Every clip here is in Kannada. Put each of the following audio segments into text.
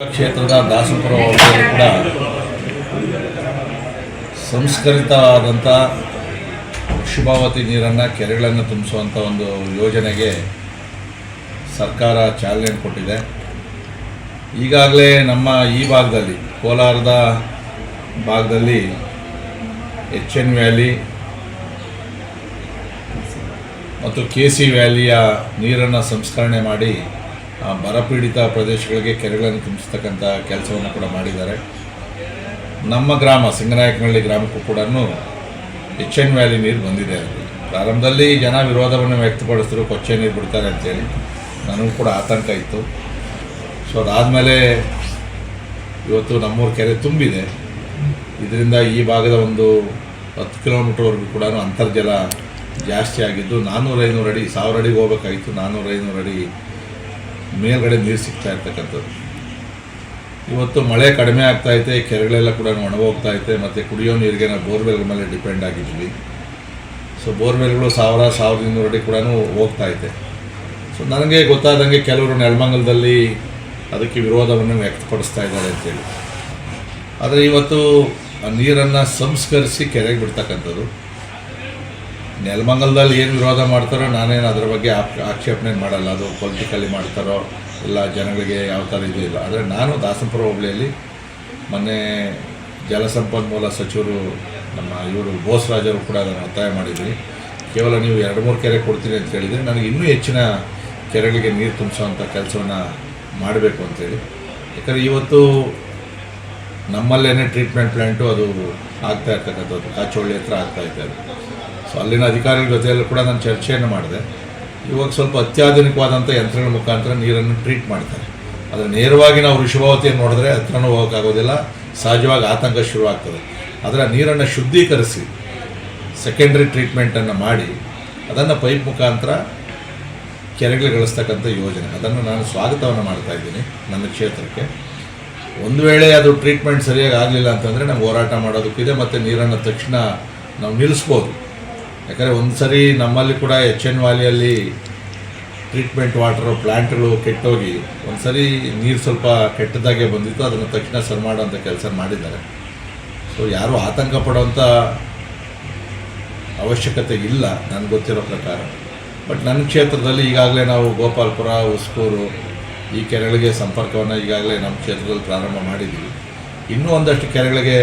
ಕ್ಷೇತ್ರದ ದಾಸಪುರ ಹೋಬಳಿಯಲ್ಲಿ ಕೂಡ ಸಂಸ್ಕರಿತವಾದಂಥ ಶುಭಾವತಿ ನೀರನ್ನು ಕೆರೆಗಳನ್ನು ತುಂಬಿಸುವಂಥ ಒಂದು ಯೋಜನೆಗೆ ಸರ್ಕಾರ ಚಾಲನೆ ಕೊಟ್ಟಿದೆ. ಈಗಾಗಲೇ ನಮ್ಮ ಈ ಭಾಗದಲ್ಲಿ, ಕೋಲಾರದ ಭಾಗದಲ್ಲಿ ಎಚ್ ಎನ್ ವ್ಯಾಲಿ ಮತ್ತು ಕೆ ಸಿ ವ್ಯಾಲಿಯ ನೀರನ್ನು ಸಂಸ್ಕರಣೆ ಮಾಡಿ ಬರಪೀಡಿತ ಪ್ರದೇಶಗಳಿಗೆ ಕೆರೆಗಳನ್ನು ತುಂಬಿಸ್ತಕ್ಕಂಥ ಕೆಲಸವನ್ನು ಕೂಡ ಮಾಡಿದ್ದಾರೆ. ನಮ್ಮ ಗ್ರಾಮ, ಸಿಂಗನಾಯಕನಹಳ್ಳಿ ಗ್ರಾಮಕ್ಕೂ ಕೂಡ ಎಚ್ ವ್ಯಾಲಿ ನೀರು ಬಂದಿದೆ ಪ್ರಾರಂಭದಲ್ಲಿ ಜನ ವಿರೋಧವನ್ನು ವ್ಯಕ್ತಪಡಿಸಿದ್ರು, ಕೊಚ್ಚೆ ನೀರು ಬಿಡ್ತಾರೆ ಅಂತೇಳಿ ನನಗೂ ಕೂಡ ಆತಂಕ ಇತ್ತು. ಸೊ ಅದಾದಮೇಲೆ ಇವತ್ತು ನಮ್ಮೂರು ಕೆರೆ ತುಂಬಿದೆ. ಇದರಿಂದ ಈ ಭಾಗದ ಒಂದು ಹತ್ತು ಕಿಲೋಮೀಟ್ರ್ವರೆಗೂ ಕೂಡ ಅಂತರ್ಜಲ ಜಾಸ್ತಿ ಆಗಿದ್ದು ನಾನ್ನೂರು ಐನೂರು ಅಡಿ, ಸಾವಿರ ಅಡಿಗೆ ಹೋಗ್ಬೇಕಾಗಿತ್ತು. ನಾನ್ನೂರು ಐನೂರು ಅಡಿ ಮೇಲ್ಗಡೆ ನೀರು ಸಿಗ್ತಾ ಇರ್ತಕ್ಕಂಥದ್ದು. ಇವತ್ತು ಮಳೆ ಕಡಿಮೆ ಆಗ್ತಾ ಇದೆ ಕೆರೆಗಳೆಲ್ಲ ಕೂಡ ಒಣಗೋಗ್ತಾ ಐತೆ, ಮತ್ತು ಕುಡಿಯೋ ನೀರಿಗೆ ನಾವು ಬೋರ್ವೆಲ್ ಮೇಲೆ ಡಿಪೆಂಡ್ ಆಗಿದ್ವಿ. ಸೊ, ಬೋರ್ವೆಲ್ಗಳು ಸಾವಿರ, ಸಾವಿರದ ಇನ್ನೂರು ಅಡಿ ಕೂಡ ಹೋಗ್ತಾ ಐತೆ. ಸೊ, ನನಗೆ ಗೊತ್ತಾದಂಗೆ ಕೆಲವರು ನೆಲಮಂಗಲದಲ್ಲಿ ಅದಕ್ಕೆ ವಿರೋಧವನ್ನು ವ್ಯಕ್ತಪಡಿಸ್ತಾ ಇದ್ದಾರೆ ಅಂತೇಳಿ. ಆದರೆ ಇವತ್ತು ಆ ನೀರನ್ನು ಸಂಸ್ಕರಿಸಿ ಕೆರೆಗೆ ಬಿಡ್ತಕ್ಕಂಥದ್ದು. ನೆಲಮಂಗಲದಲ್ಲಿ ಏನು ವಿರೋಧ ಮಾಡ್ತಾರೋ, ನಾನೇನು ಅದರ ಬಗ್ಗೆ ಆಕ್ಷೇಪಣೆ ಮಾಡಲ್ಲ. ಅದು ಪೊಲಿಟಿಕಲಿ ಮಾಡ್ತಾರೋ, ಇಲ್ಲ ಜನಗಳಿಗೆ ಯಾವ ಥರ ಇದು ಇಲ್ಲ. ಆದರೆ ನಾನು ದಾಸನಪುರ ಹೋಬಳಿಯಲ್ಲಿ ಮೊನ್ನೆ ಜಲಸಂಪನ್ಮೂಲ ಸಚಿವರು, ನಮ್ಮ ಇವರು ಬೋಸರಾಜರು ಕೂಡ ಅದನ್ನು ಒತ್ತಾಯ ಮಾಡಿದ್ವಿ ಕೇವಲ ನೀವು ಎರಡು ಮೂರು ಕೆರೆ ಕೊಡ್ತೀನಿ ಅಂತ ಹೇಳಿದರೆ, ನನಗೆ ಇನ್ನೂ ಹೆಚ್ಚಿನ ಕೆರೆಗಳಿಗೆ ನೀರು ತುಂಬಿಸೋವಂಥ ಕೆಲಸವನ್ನು ಮಾಡಬೇಕು ಅಂತೇಳಿ ಯಾಕಂದರೆ ಇವತ್ತು ನಮ್ಮಲ್ಲೇ ಟ್ರೀಟ್ಮೆಂಟ್ ಪ್ಲ್ಯಾಂಟು ಅದು ಆಗ್ತಾ ಇರ್ತಕ್ಕಂಥದ್ದು. ಕಾಚೋಳ್ಳಿ ಹತ್ರ ಆಗ್ತಾ ಇದೆ ಅದು ಸೊ ಅಲ್ಲಿನ ಅಧಿಕಾರಿಗಳ ಜೊತೆಯಲ್ಲೂ ಕೂಡ ನಾನು ಚರ್ಚೆಯನ್ನು ಮಾಡಿದೆ. ಇವಾಗ ಸ್ವಲ್ಪ ಅತ್ಯಾಧುನಿಕವಾದಂಥ ಯಂತ್ರಗಳ ಮುಖಾಂತರ ನೀರನ್ನು ಟ್ರೀಟ್ ಮಾಡ್ತಾರೆ. ಆದರೆ ನೇರವಾಗಿ ನಾವು ಋಷಭಾವತಿಯನ್ನು ನೋಡಿದ್ರೆ ಹತ್ರನೂ ಹೋಗೋಕ್ಕಾಗೋದಿಲ್ಲ, ಸಹಜವಾಗಿ ಆತಂಕ ಶುರುವಾಗ್ತದೆ. ಆದರೆ ನೀರನ್ನು ಶುದ್ಧೀಕರಿಸಿ ಸೆಕೆಂಡ್ರಿ ಟ್ರೀಟ್ಮೆಂಟನ್ನು ಮಾಡಿ, ಅದನ್ನು ಪೈಪ್ ಮುಖಾಂತರ ಕೆರೆಗಳಿಗೆ ಗಳಿಸ್ತಕ್ಕಂಥ ಯೋಜನೆ. ಅದನ್ನು ನಾನು ಸ್ವಾಗತವನ್ನು ಮಾಡ್ತಾ ಇದ್ದೀನಿ ನನ್ನ ಕ್ಷೇತ್ರಕ್ಕೆ. ಒಂದು ವೇಳೆ ಅದು ಟ್ರೀಟ್ಮೆಂಟ್ ಸರಿಯಾಗಿ ಆಗಲಿಲ್ಲ ಅಂತಂದರೆ ನಮ್ಗೆ ಹೋರಾಟ ಮಾಡೋದಕ್ಕಿದೆ, ಮತ್ತು ನೀರನ್ನು ತಕ್ಷಣ ನಾವು ನಿಲ್ಲಿಸ್ಬೋದು. ಯಾಕಂದರೆ ಒಂದು ಸರಿ ನಮ್ಮಲ್ಲಿ ಕೂಡ ಎಚ್ ಎನ್ ವ್ಯಾಲಿಯಲ್ಲಿ ಟ್ರೀಟ್ಮೆಂಟ್ ವಾಟರ್ ಪ್ಲ್ಯಾಂಟ್ಗಳು ಕೆಟ್ಟೋಗಿ ಒಂದು ಸರಿ ನೀರು ಸ್ವಲ್ಪ ಕೆಟ್ಟದಾಗೆ ಬಂದಿತ್ತು, ಅದನ್ನು ತಕ್ಷಣ ಸರಿ ಮಾಡೋಂಥ ಕೆಲಸ ಮಾಡಿದ್ದಾರೆ. ಸೊ ಯಾರೂ ಆತಂಕ ಪಡೋವಂಥ ಅವಶ್ಯಕತೆ ಇಲ್ಲ ನನಗೆ ಗೊತ್ತಿರೋ ಪ್ರಕಾರ. ಬಟ್ ನನ್ನ ಕ್ಷೇತ್ರದಲ್ಲಿ ಈಗಾಗಲೇ ನಾವು ಗೋಪಾಲ್ಪುರ ಉಸ್ಕೂರು ಈ ಕೆರೆಗಳಿಗೆ ಸಂಪರ್ಕವನ್ನು ಈಗಾಗಲೇ ನಮ್ಮ ಕ್ಷೇತ್ರದಲ್ಲಿ ಪ್ರಾರಂಭ ಮಾಡಿದ್ದೀವಿ ಇನ್ನೂ ಒಂದಷ್ಟು ಕೆರೆಗಳಿಗೆ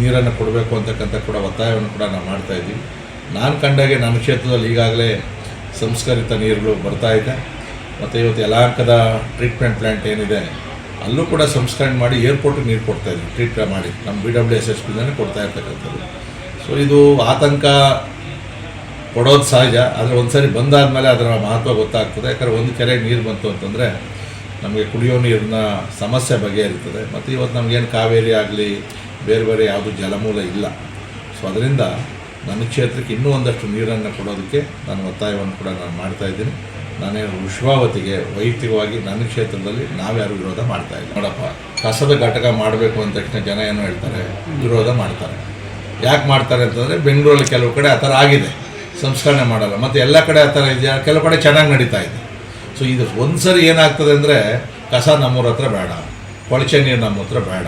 ನೀರನ್ನು ಕೊಡಬೇಕು ಅಂತಕ್ಕಂಥ ಕೂಡ ಒತ್ತಾಯವನ್ನು ಕೂಡ ನಾವು ಮಾಡ್ತಾ ಇದ್ದೀವಿ. ನಾನು ಕಂಡಾಗೆ ನನ್ನ ಕ್ಷೇತ್ರದಲ್ಲಿ ಈಗಾಗಲೇ ಸಂಸ್ಕರಿತ ನೀರುಗಳು ಬರ್ತಾ ಇದೆ. ಮತ್ತು ಇವತ್ತು ಯಲಾಂಕದ ಟ್ರೀಟ್ಮೆಂಟ್ ಪ್ಲ್ಯಾಂಟ್ ಏನಿದೆ, ಅಲ್ಲೂ ಕೂಡ ಸಂಸ್ಕರಣೆ ಮಾಡಿ ಏರ್ಪೋರ್ಟಿಗೆ ನೀರು ಕೊಡ್ತಾ ಇದ್ದೀವಿ ಟ್ರೀಟ್ ಮಾಡಿ. ನಮ್ಮ ಬಿ ಡಬ್ಲ್ಯೂ ಎಸ್ ಎಸ್ ಕೊಡ್ತಾ ಇರ್ತಕ್ಕಂಥದ್ದು. ಸೊ ಇದು ಆತಂಕ ಕೊಡೋದು ಸಹಜ, ಆದರೆ ಒಂದು ಸರಿ ಬಂದಾದಮೇಲೆ ಅದರ ಮಹತ್ವ ಗೊತ್ತಾಗ್ತದೆ. ಯಾಕಂದರೆ ಒಂದು ಕೆರೆ ನೀರು ಬಂತು ಅಂತಂದರೆ ನಮಗೆ ಕುಡಿಯೋ ನೀರಿನ ಸಮಸ್ಯೆ ಬಗೆಹರಿತದೆ. ಮತ್ತು ಇವತ್ತು ನಮಗೇನು ಕಾವೇರಿ ಆಗಲಿ ಬೇರೆ ಬೇರೆ ಯಾವುದು ಜಲಮೂಲ ಇಲ್ಲ. ಸೊ ಅದರಿಂದ ನನ್ನ ಕ್ಷೇತ್ರಕ್ಕೆ ಇನ್ನೂ ಒಂದಷ್ಟು ನೀರನ್ನು ಕೊಡೋದಕ್ಕೆ ನಾನು ಒತ್ತಾಯವನ್ನು ಕೂಡ ನಾನು ಮಾಡ್ತಾ ಇದ್ದೀನಿ. ನಾನೇ ವಿಶ್ವಾವತಿಗೆ ವೈಯಕ್ತಿಕವಾಗಿ ನನ್ನ ಕ್ಷೇತ್ರದಲ್ಲಿ ನಾವ್ಯಾರು ವಿರೋಧ ಮಾಡ್ತಾ ಇಲ್ಲ. ನೋಡಪ್ಪ, ಕಸದ ಘಟಕ ಮಾಡಬೇಕು ಅಂದ ತಕ್ಷಣ ಜನ ಏನು ಹೇಳ್ತಾರೆ? ವಿರೋಧ ಮಾಡ್ತಾರೆ. ಯಾಕೆ ಮಾಡ್ತಾರೆ ಅಂತಂದರೆ ಬೆಂಗಳೂರಲ್ಲಿ ಕೆಲವು ಕಡೆ ಆ ಥರ ಆಗಿದೆ. ಸಂಸ್ಕರಣೆ ಮಾಡಲ್ಲ. ಮತ್ತು ಎಲ್ಲ ಕಡೆ ಆ ಥರ ಇದೆಯಾ? ಕೆಲವು ಕಡೆ ಚೆನ್ನಾಗಿ ನಡೀತಾ ಇದೆ. ಸೊ ಇದು ಒಂದು ಸರಿ ಏನಾಗ್ತದೆ ಅಂದರೆ ಕಸ ನಮ್ಮೂರ ಹತ್ರ ಬೇಡ. ಕೊಳಚೆ ನೀರು ನಮ್ಮ ಹತ್ರ ಬೇಡ.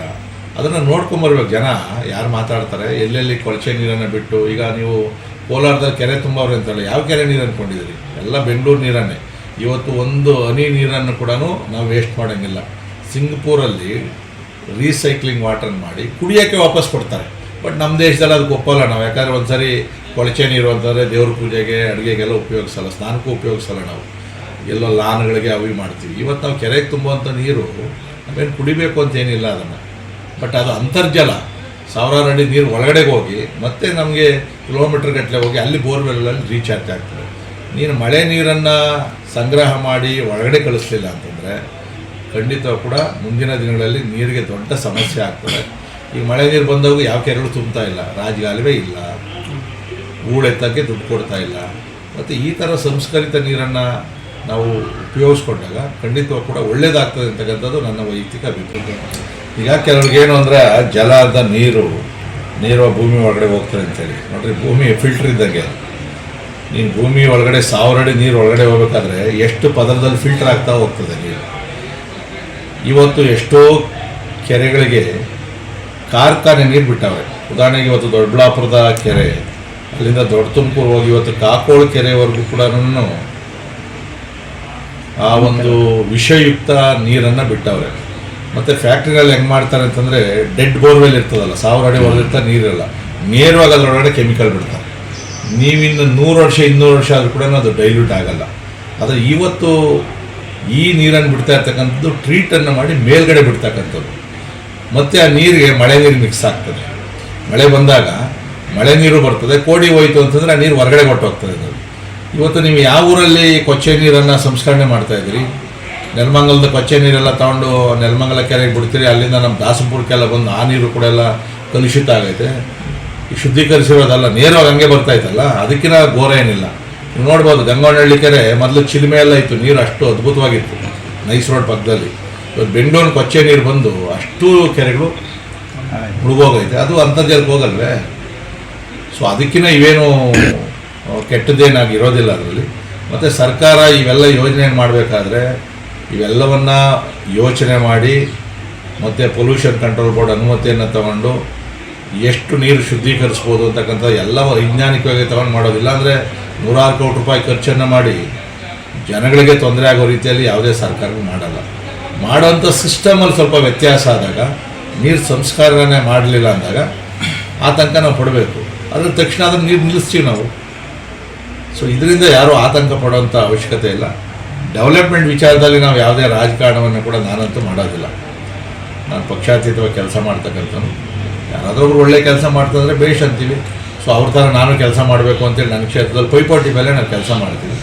ಅದನ್ನು ನೋಡ್ಕೊಂಬರ್ಬೇಕು ಜನ, ಯಾರು ಮಾತಾಡ್ತಾರೆ, ಎಲ್ಲೆಲ್ಲಿ ಕೊಳಚೆ ನೀರನ್ನು ಬಿಟ್ಟು, ಈಗ ನೀವು ಕೋಲಾರದಲ್ಲಿ ಕೆರೆ ತುಂಬವ್ರೆ ಅಂತಲ್ಲ, ಯಾವ ಕೆರೆ ನೀರು ಅಂದ್ಕೊಂಡಿದ್ದೀರಿ ಎಲ್ಲ ಬೆಂಗಳೂರು ನೀರನ್ನೇ. ಇವತ್ತು ಒಂದು ಹನಿ ನೀರನ್ನು ಕೂಡ ನಾವು ವೇಸ್ಟ್ ಮಾಡೋಂಗಿಲ್ಲ. ಸಿಂಗಪೂರಲ್ಲಿ ರೀಸೈಕ್ಲಿಂಗ್ ವಾಟರ್ ಮಾಡಿ ಕುಡಿಯೋಕ್ಕೆ ವಾಪಸ್ ಕೊಡ್ತಾರೆ. ಬಟ್ ನಮ್ಮ ದೇಶದಲ್ಲಿ ಅದಕ್ಕೆ ಒಪ್ಪಲ್ಲ ನಾವು. ಯಾಕಂದರೆ ಒಂದು ಸರಿ ಕೊಳಚೆ ನೀರು ಅಂತಂದರೆ ದೇವ್ರ ಪೂಜೆಗೆ, ಅಡುಗೆಗೆಲ್ಲ ಉಪಯೋಗಿಸಲ್ಲ. ಸ್ನಾನಕ್ಕೂ ಉಪಯೋಗಿಸಲ್ಲ ನಾವು. ಎಲ್ಲೋ ಲಾನ್ಗಳಿಗೆ ಅವಿ ಮಾಡ್ತೀವಿ. ಇವತ್ತು ನಾವು ಕೆರೆಗೆ ತುಂಬುವಂಥ ನೀರು ನಾವೇನು ಕುಡಿಬೇಕು ಅಂತ ಏನಿಲ್ಲ ಅದನ್ನು. ಬಟ್ ಅದು ಅಂತರ್ಜಲ. ಸಾವಿರಾರು ಅಡಿ ನೀರು ಒಳಗಡೆಗೆ ಹೋಗಿ ಮತ್ತೆ ನಮಗೆ ಕಿಲೋಮೀಟ್ರ್ ಗಟ್ಟಲೆ ಹೋಗಿ ಅಲ್ಲಿ ಬೋರ್ವೆಲ್ಲಲ್ಲಿ ರೀಚಾರ್ಜ್ ಆಗ್ತದೆ. ನೀನು ಮಳೆ ನೀರನ್ನು ಸಂಗ್ರಹ ಮಾಡಿ ಒಳಗಡೆ ಕಳಿಸ್ಲಿಲ್ಲ ಅಂತಂದರೆ ಖಂಡಿತ ಕೂಡ ಮುಂದಿನ ದಿನಗಳಲ್ಲಿ ನೀರಿಗೆ ದೊಡ್ಡ ಸಮಸ್ಯೆ ಆಗ್ತದೆ. ಈ ಮಳೆ ನೀರು ಬಂದಾಗ ಯಾವ ಕೆರೆಗಳು ತುಂಬ್ತಾ ಇಲ್ಲ ರಾಜಗಾಲವೇ ಇಲ್ಲ ಹೂಳೆತ್ತಕ್ಕೆ ದುಡ್ಡು ಕೊಡ್ತಾ ಇಲ್ಲ. ಮತ್ತು ಈ ಥರ ಸಂಸ್ಕರಿತ ನೀರನ್ನು ನಾವು ಉಪಯೋಗಿಸ್ಕೊಂಡಾಗ ಖಂಡಿತವಾಗ ಕೂಡ ಒಳ್ಳೆಯದಾಗ್ತದೆ ಅಂತಕ್ಕಂಥದ್ದು ನನ್ನ ವೈಯಕ್ತಿಕ ಅಭಿಪ್ರಾಯ. ಈಗ ಕೆಲವ್ರಿಗೆ ಏನು ಜಲ ಅಂತ ನೀರು ನೀರು ಭೂಮಿ ಒಳಗಡೆ ಹೋಗ್ತದೆ ಅಂತೇಳಿ. ನೋಡ್ರಿ, ಭೂಮಿ ಫಿಲ್ಟ್ರ್ ಇದ್ದಂಗೆ. ನೀನು ಭೂಮಿ ಒಳಗಡೆ ಸಾವಿರ ಅಡಿ ನೀರು ಒಳಗಡೆ ಹೋಗ್ಬೇಕಾದ್ರೆ ಎಷ್ಟು ಪದರದಲ್ಲಿ ಫಿಲ್ಟರ್ ಆಗ್ತಾ ಹೋಗ್ತದೆ ನೀರು? ಇವತ್ತು ಎಷ್ಟೋ ಕೆರೆಗಳಿಗೆ ಕಾರ್ಖಾನೆ ನೀರು ಬಿಟ್ಟವೆ. ಉದಾಹರಣೆಗೆ ಇವತ್ತು ದೊಡ್ಡಬಳ್ಳಾಪುರದ ಕೆರೆ, ಅಲ್ಲಿಂದ ದೊಡ್ಡ ತುಮಕೂರು ಹೋಗಿ ಇವತ್ತು ಕಾಕೋಳ ಕೆರೆವರೆಗೂ ಕೂಡ ಆ ಒಂದು ವಿಷಯುಕ್ತ ನೀರನ್ನು ಬಿಟ್ಟವ್ರೆ ಮತ್ತು ಫ್ಯಾಕ್ಟ್ರಿಗಳಲ್ಲಿ ಹೆಂಗೆ ಮಾಡ್ತಾರೆ ಅಂತಂದರೆ ಡೆಡ್ ಬೋರ್ವೆಲ್ ಇರ್ತದಲ್ಲ, ಸಾವಿರ ಅಡಿ ಹೊಡೆದಿರ್ತಾರೆ ನೀರಿರಲ್ಲ, ನೇರವಾಗಿ ಅದರೊಳಗಡೆ ಕೆಮಿಕಲ್ ಬಿಡ್ತಾರೆ. ನೀವಿನ್ನು ನೂರು ವರ್ಷ, ಇನ್ನೂರು ವರ್ಷ ಆದರೂ ಕೂಡ ಅದು ಡೈಲ್ಯೂಟ್ ಆಗಲ್ಲ. ಆದರೆ ಇವತ್ತು ಈ ನೀರನ್ನು ಬಿಡ್ತಾ ಇರ್ತಕ್ಕಂಥದ್ದು ಟ್ರೀಟನ್ನು ಮಾಡಿ ಮೇಲ್ಗಡೆ ಬಿಡ್ತಕ್ಕಂಥದ್ದು. ಮತ್ತು ಆ ನೀರಿಗೆ ಮಳೆ ನೀರು ಮಿಕ್ಸ್ ಆಗ್ತದೆ. ಮಳೆ ಬಂದಾಗ ಮಳೆ ನೀರು ಬರ್ತದೆ, ಕೋಡಿ ಹೋಯಿತು ಅಂತಂದರೆ ಆ ನೀರು ಹೊರಗಡೆ ಕೊಟ್ಟು ಹೋಗ್ತದೆ ಇವತ್ತು ನೀವು ಯಾವ ಊರಲ್ಲಿ ಕೊಚ್ಚೆ ನೀರನ್ನು ಸಂಸ್ಕರಣೆ ಮಾಡ್ತಾ ಇದ್ದೀರಿ? ನೆಲಮಂಗಲದ ಕೊಚ್ಚೆ ನೀರೆಲ್ಲ ತಗೊಂಡು ನೆಲಮಂಗಲ ಕೆರೆಗೆ ಬಿಡ್ತೀರಿ, ಅಲ್ಲಿಂದ ನಮ್ಮ ದಾಸಪುರಕ್ಕೆಲ್ಲ ಬಂದು ಆ ನೀರು ಕೂಡ ಎಲ್ಲ ಕಲುಷಿತ ಆಗೈತೆ. ಈ ಶುದ್ಧೀಕರಿಸಿರೋದಲ್ಲ, ನೇರವಾಗಿ ಹಂಗೆ ಬರ್ತಾ ಇತ್ತಲ್ಲ ಅದಕ್ಕಿಂತ ಘೋರ ಏನಿಲ್ಲ. ನೀವು ನೋಡ್ಬೋದು ಗಂಗೋನಹಳ್ಳಿ ಕೆರೆ, ಮೊದಲು ಚಿಲುಮೆ ಎಲ್ಲ ಇತ್ತು, ನೀರು ಅಷ್ಟು ಅದ್ಭುತವಾಗಿತ್ತು ನೈಸ್ ರೋಡ್ ಪಕ್ಕದಲ್ಲಿ. ಇವತ್ತು ಬೆಂಗಳೂರು ಕೊಚ್ಚೆ ನೀರು ಬಂದು ಅಷ್ಟು ಕೆರೆಗಳು ಮುಳುಗೋಗೈತೆ. ಅದು ಅಂತರ್ಜಲಕ್ಕೆ ಹೋಗಲ್ವೇ? ಸೊ ಅದಕ್ಕಿಂತ ಇವೇನು ಕೆಟ್ಟದ್ದೇನಾಗಿರೋದಿಲ್ಲ ಅದರಲ್ಲಿ. ಮತ್ತು ಸರ್ಕಾರ ಇವೆಲ್ಲ ಯೋಜನೆ ಮಾಡಬೇಕಾದ್ರೆ ಇವೆಲ್ಲವನ್ನ ಯೋಚನೆ ಮಾಡಿ ಮತ್ತು ಪೊಲ್ಯೂಷನ್ ಕಂಟ್ರೋಲ್ ಬೋರ್ಡ್ ಅನುಮತಿಯನ್ನು ತಗೊಂಡು ಎಷ್ಟು ನೀರು ಶುದ್ಧೀಕರಿಸ್ಬೋದು ಅಂತಕ್ಕಂಥ ಎಲ್ಲ ವೈಜ್ಞಾನಿಕವಾಗಿ ತಗೊಂಡು ಮಾಡೋದಿಲ್ಲ. ಅಂದರೆ ನೂರಾರು ಕೋಟಿ ರೂಪಾಯಿ ಖರ್ಚನ್ನು ಮಾಡಿ ಜನಗಳಿಗೆ ತೊಂದರೆ ಆಗೋ ರೀತಿಯಲ್ಲಿ ಯಾವುದೇ ಸರ್ಕಾರ ಮಾಡಲ್ಲ. ಮಾಡೋಂಥ ಸಿಸ್ಟಮಲ್ಲಿ ಸ್ವಲ್ಪ ವ್ಯತ್ಯಾಸ ಆದಾಗ, ನೀರು ಸಂಸ್ಕಾರನೇ ಮಾಡಲಿಲ್ಲ ಅಂದಾಗ ಆತಂಕ ನಾವು ಪಡಬೇಕು ಅದ್ರ ತಕ್ಷಣ ಅದನ್ನು ನೀರು ನಿಲ್ಲಿಸ್ತೀವಿ ನಾವು. ಸೊ ಇದರಿಂದ ಯಾರೂ ಆತಂಕ ಪಡೋವಂಥ ಅವಶ್ಯಕತೆ ಇಲ್ಲ. ಡೆವಲಪ್ಮೆಂಟ್ ವಿಚಾರದಲ್ಲಿ ನಾವು ಯಾವುದೇ ರಾಜಕಾರಣವನ್ನು ಕೂಡ ನಾನಂತೂ ಮಾಡೋದಿಲ್ಲ. ನಾನು ಪಕ್ಷಾತೀತವಾಗಿ ಕೆಲಸ ಮಾಡ್ತಕ್ಕಂಥವ್ರು ಯಾರಾದರೂ ಒಬ್ರು ಒಳ್ಳೆ ಕೆಲಸ ಮಾಡ್ತಂದ್ರೆ ಬೇಷ್ ಅಂತೀವಿ. ಸೊ ಅವ್ರ ಥರ ನಾನು ಕೆಲಸ ಮಾಡಬೇಕು ಅಂತೇಳಿ ನನ್ನ ಕ್ಷೇತ್ರದಲ್ಲಿ ಪೈಪೋಟಿ ಮೇಲೆ ನಾನು ಕೆಲಸ ಮಾಡ್ತೀನಿ.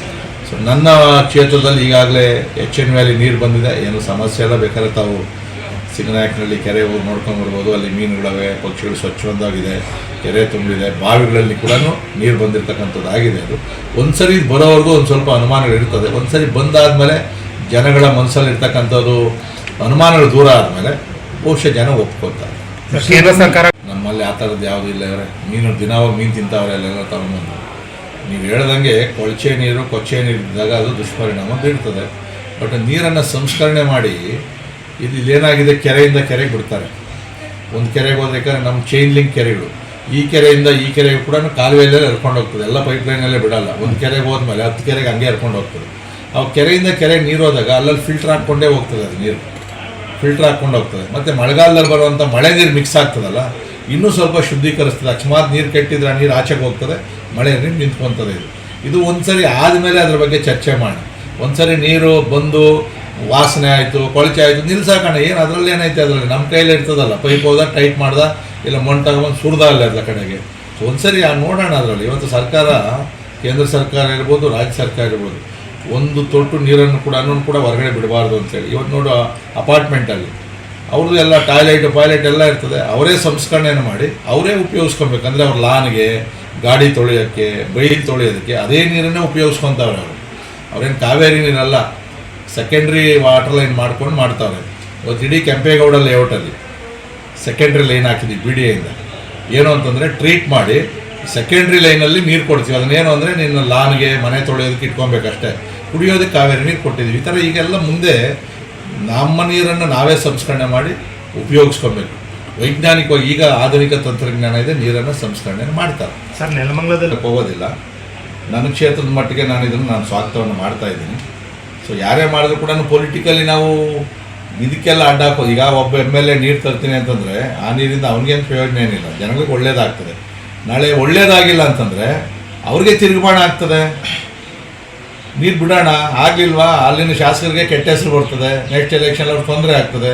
ಸೊ ನನ್ನ ಕ್ಷೇತ್ರದಲ್ಲಿ ಈಗಾಗಲೇ ಎಚ್ ಎನ್ ವ್ಯಾಲಿ ನೀರು ಬಂದಿದೆ. ಏನು ಸಮಸ್ಯೆ ಎಲ್ಲ ಬೇಕಾದ್ರೆ ತಾವು ಸಿಂಗನಾಯಕನಲ್ಲಿ ಕೆರೆ ಹೋಗಿ ನೋಡ್ಕೊಂಡು ಬರ್ಬೋದು. ಅಲ್ಲಿ ಮೀನುಗಳವೆ ಪಕ್ಷಿಗಳು ಸ್ವಚ್ಛವಂತಾಗಿದೆ ಕೆರೆ ತುಂಬಿದೆ. ಬಾವಿಗಳಲ್ಲಿ ಕೂಡ ನೀರು ಬಂದಿರತಕ್ಕಂಥದ್ದು ಆಗಿದೆ ಅದು. ಒಂದು ಸರಿ ಬರೋವರೆಗೂ ಒಂದು ಸ್ವಲ್ಪ ಅನುಮಾನಗಳು ಇರ್ತದೆ. ಬಂದಾದ ಬಂದಾದಮೇಲೆ ಜನಗಳ ಮನಸ್ಸಲ್ಲಿ ಇರ್ತಕ್ಕಂಥದ್ದು ಅನುಮಾನಗಳು ದೂರ ಆದಮೇಲೆ ಬಹುಶಃ ಜನ ಒಪ್ಕೊತಾರೆ ಕೇಂದ್ರ ಸರ್ಕಾರ ನಮ್ಮಲ್ಲಿ ಆ ಥರದ್ದು ಯಾವುದೂ ಇಲ್ಲ ಇವರೇ. ಮೀನು ದಿನವಾಗ ಮೀನು ತಿಂತಾವ್ರೆ ಅಲ್ಲೆಲ್ಲ ತಗೊಂಬಂದು. ನೀವು ಹೇಳ್ದಂಗೆ ಕೊಳಚೆ ನೀರು ಕೊಚ್ಚೆ ನೀರು ಇದ್ದಾಗ ಅದು ದುಷ್ಪರಿಣಾಮ ಬೀಳ್ತದೆ ಬಟ್ ನೀರನ್ನು ಸಂಸ್ಕರಣೆ ಮಾಡಿ ಇದು ಇಲ್ಲೇನಾಗಿದೆ ಕೆರೆಯಿಂದ ಕೆರೆಗೆ ಬಿಡ್ತಾರೆ. ಒಂದು ಕೆರೆಗೆ ಹೋದ್ರೆ ನಮ್ಮ ಚೈನ್ ಲಿಂಕ್ ಕೆರೆಗಳು. ಈ ಕೆರೆಯಿಂದ ಈ ಕೆರೆಗೆ ಕೂಡ ಕಾಲುವೆಯಲ್ಲೇ ಹರ್ಕೊಂಡು ಹೋಗ್ತದೆ. ಎಲ್ಲ ಪೈಪ್ ಲೈನಲ್ಲೇ ಬಿಡಲ್ಲ. ಒಂದು ಕೆರೆಗೆ ಹೋದ್ಮೇಲೆ ಹತ್ತು ಕೆರೆಗೆ ಹಂಗೆ ಹರ್ಕೊಂಡು ಹೋಗ್ತದೆ. ಅವು ಕೆರೆಯಿಂದ ಕೆರೆಗೆ ನೀರು ಹೋದಾಗ ಅಲ್ಲಲ್ಲಿ ಫಿಲ್ಟರ್ ಹಾಕ್ಕೊಂಡೇ ಹೋಗ್ತದೆ ಅದು ನೀರು. ಫಿಲ್ಟರ್ ಹಾಕ್ಕೊಂಡು ಹೋಗ್ತದೆ. ಮತ್ತು ಮಳೆಗಾಲದಲ್ಲಿ ಬರುವಂಥ ಮಳೆ ನೀರು ಮಿಕ್ಸ್ ಆಗ್ತದಲ್ಲ, ಇನ್ನೂ ಸ್ವಲ್ಪ ಶುದ್ಧೀಕರಿಸ್ತದೆ ಅಕಸ್ಮಾತ್ ನೀರು ಕೆಟ್ಟಿದ್ರೆ ನೀರು ಆಚೆಗೆ ಹೋಗ್ತದೆ, ಮಳೆ ನೀರು ನಿಂತ್ಕೊತದೆ ಇದು. ಇದು ಒಂದು ಸರಿ ಆದಮೇಲೆ ಅದ್ರ ಬಗ್ಗೆ ಚರ್ಚೆ ಮಾಡಿ ಒಂದು ಸರಿ ನೀರು ಬಂದು ವಾಸನೆ ಆಯಿತು, ಕೊಳಚೆ ಆಯಿತು ನಿಲ್ಸಾಕಣ ಏನು ಅದರಲ್ಲಿ ಏನೈತೆ ಅದರಲ್ಲಿ? ನಮ್ಮ ಕೈಯಲ್ಲಿ ಇರ್ತದಲ್ಲ. ಪೈಪ್ ಹೋದ, ಟೈಟ್ ಮಾಡ್ದ, ಇಲ್ಲ ಮಣ್ಣು ತಗೊಂಡು ಸುಡ್ದ ಅಲ್ಲ ಅದ್ರ ಕಡೆಗೆ. ಸೊ ಒಂದ್ಸರಿ ಆ ನೋಡೋಣ ಅದರಲ್ಲಿ. ಇವತ್ತು ಸರ್ಕಾರ, ಕೇಂದ್ರ ಸರ್ಕಾರ ಇರ್ಬೋದು, ರಾಜ್ಯ ಸರ್ಕಾರ ಇರ್ಬೋದು, ಒಂದು ತೊಟ್ಟು ನೀರನ್ನು ಕೂಡ ಕೂಡ ಹೊರಗಡೆ ಬಿಡಬಾರ್ದು ಅಂತೇಳಿ. ಇವತ್ತು ನೋಡು ಅಪಾರ್ಟ್ಮೆಂಟಲ್ಲಿ ಅವ್ರದ್ದು ಎಲ್ಲ ಟಾಯ್ಲೆಟ್ ಪಾಯ್ಲೆಟ್ ಎಲ್ಲ ಇರ್ತದೆ. ಅವರೇ ಸಂಸ್ಕರಣೆಯನ್ನು ಮಾಡಿ, ಅವರೇ ಉಪಯೋಗಿಸ್ಕೊಬೇಕು. ಅಂದರೆ ಅವ್ರ ಲಾನ್ಗೆ, ಗಾಡಿ ತೊಳೆಯೋಕ್ಕೆ, ಬೈಲ್ ತೊಳೆಯೋದಕ್ಕೆ, ಅದೇ ನೀರನ್ನೇ ಉಪಯೋಗಿಸ್ಕೊತಾವ್ರೆ ಅವರು ಅವ್ರೇನು ಕಾವೇರಿ ನೀರಲ್ಲ. ಸೆಕೆಂಡ್ರಿ ವಾಟರ್ ಲೈನ್ ಮಾಡ್ಕೊಂಡು ಮಾಡ್ತಾವ್ರೆ. ಇವತ್ತು ಇಡೀ ಕೆಂಪೇಗೌಡ ಲೇಔಟಲ್ಲಿ ಸೆಕೆಂಡ್ರಿ ಲೈನ್ ಹಾಕಿದ್ವಿ ಬಿ ಡಿ ಎಯಿಂದ ಏನು ಅಂತಂದರೆ ಟ್ರೀಟ್ ಮಾಡಿ ಸೆಕೆಂಡ್ರಿ ಲೈನಲ್ಲಿ ನೀರು ಕೊಡ್ತೀವಿ. ಅದನ್ನೇನು ಅಂದರೆ ನಿನ್ನ ಲಾನ್ಗೆ ಮನೆ ತೊಳೆಯೋದಕ್ಕೆ ಇಟ್ಕೊಬೇಕಷ್ಟೇ. ಕುಡಿಯೋದಕ್ಕೆ ಕಾವೇರಿ ನೀರು ಕೊಟ್ಟಿದ್ವಿ ಈ ಥರ ಈಗೆಲ್ಲ ಮುಂದೆ ನಮ್ಮ ನೀರನ್ನು ನಾವೇ ಸಂಸ್ಕರಣೆ ಮಾಡಿ ಉಪಯೋಗಿಸ್ಕೊಬೇಕು. ವೈಜ್ಞಾನಿಕವಾಗಿ ಈಗ ಆಧುನಿಕ ತಂತ್ರಜ್ಞಾನ ಇದೆ ನೀರನ್ನು ಸಂಸ್ಕರಣೆ ಮಾಡ್ತಾರೆ. ಸರ್ ನೆಲಮಂಗಲದಲ್ಲಿ ಹೋಗೋದಿಲ್ಲ. ನನ್ನ ಕ್ಷೇತ್ರದ ಮಟ್ಟಿಗೆ ನಾನು ಇದನ್ನು ನಾನು ಸ್ವಾಗತವನ್ನು ಮಾಡ್ತಾ ಇದ್ದೀನಿ. ಸೊ ಯಾರೇ ಮಾಡಿದ್ರು ಕೂಡ ಪೊಲಿಟಿಕಲಿ ನಾವು ಇದಕ್ಕೆಲ್ಲ ಅಡ್ಡ ಹಾಕೋದು ಈಗ ಒಬ್ಬ ಎಂ ಎಲ್ ಎ ನೀರು ತರ್ತೀನಿ ಅಂತಂದರೆ ಆ ನೀರಿಂದ ಅವನಿಗೇನು ಪ್ರಯೋಜನ ಏನಿಲ್ಲ. ಜನಗಳಿಗೆ ಒಳ್ಳೇದಾಗ್ತದೆ. ನಾಳೆ ಒಳ್ಳೇದಾಗಿಲ್ಲ ಅಂತಂದರೆ ಅವ್ರಿಗೆ ತಿರುಗುಬಾಣ ಆಗ್ತದೆ. ನೀರು ಬಿಡೋಣ ಆಗಲಿಲ್ವಾ? ಅಲ್ಲಿನ ಶಾಸಕರಿಗೆ ಕೆಟ್ಟ ಹೆಸರು ಬರ್ತದೆ. ನೆಕ್ಸ್ಟ್ ಎಲೆಕ್ಷನ್ ಅವ್ರಿಗೆ ತೊಂದರೆ ಆಗ್ತದೆ.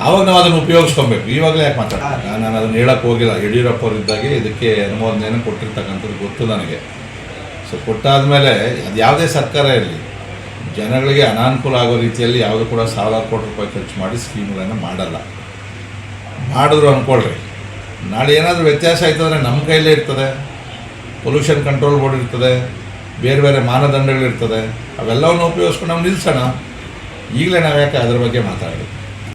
ಆವಾಗ ನಾವು ಅದನ್ನು ಉಪಯೋಗಿಸ್ಕೊಬೇಕು. ಇವಾಗಲೇ ಯಾಕೆ ಮಾತಾಡ ನಾನು ಅದನ್ನು ಹೇಳಕ್ಕೆ ಹೋಗಿಲ್ಲ. ಯಡಿಯೂರಪ್ಪ ಅವರಿದ್ದಾಗೆ ಇದಕ್ಕೆ ಅನುಮೋದನೆಯನ್ನು ಕೊಟ್ಟಿರ್ತಕ್ಕಂಥದ್ದು ಗೊತ್ತು ನನಗೆ. ಸೊ ಕೊಟ್ಟಾದಮೇಲೆ ಅದು ಯಾವುದೇ ಸರ್ಕಾರ ಇರಲಿ. ಜನಗಳಿಗೆ ಅನಾನುಕೂಲ ಆಗೋ ರೀತಿಯಲ್ಲಿ ಯಾವುದು ಕೂಡ ಸಾವಿರಾರು ಕೋಟಿ ರೂಪಾಯಿ ಖರ್ಚು ಮಾಡಿ ಸ್ಕೀಮ್ಗಳನ್ನು ಮಾಡಲ್ಲ. ಮಾಡಿದ್ರು ಅಂದ್ಕೊಳ್ರಿ ನಾಳೆ ಏನಾದರೂ ವ್ಯತ್ಯಾಸ ಆಯ್ತಂದರೆ ನಮ್ಮ ಕೈಲೇ ಇರ್ತದೆ. ಪೊಲ್ಯೂಷನ್ ಕಂಟ್ರೋಲ್ ಬೋರ್ಡ್ ಇರ್ತದೆ. ಬೇರೆ ಬೇರೆ ಮಾನದಂಡಗಳಿರ್ತದೆ. ಅವೆಲ್ಲವನ್ನು ಉಪಯೋಗಿಸ್ಕೊಂಡು ನಾವು ನಿಲ್ಲಿಸೋಣ ಈಗಲೇ ನಾವು ಯಾಕೆ ಅದ್ರ ಬಗ್ಗೆ ಮಾತಾಡೋದು?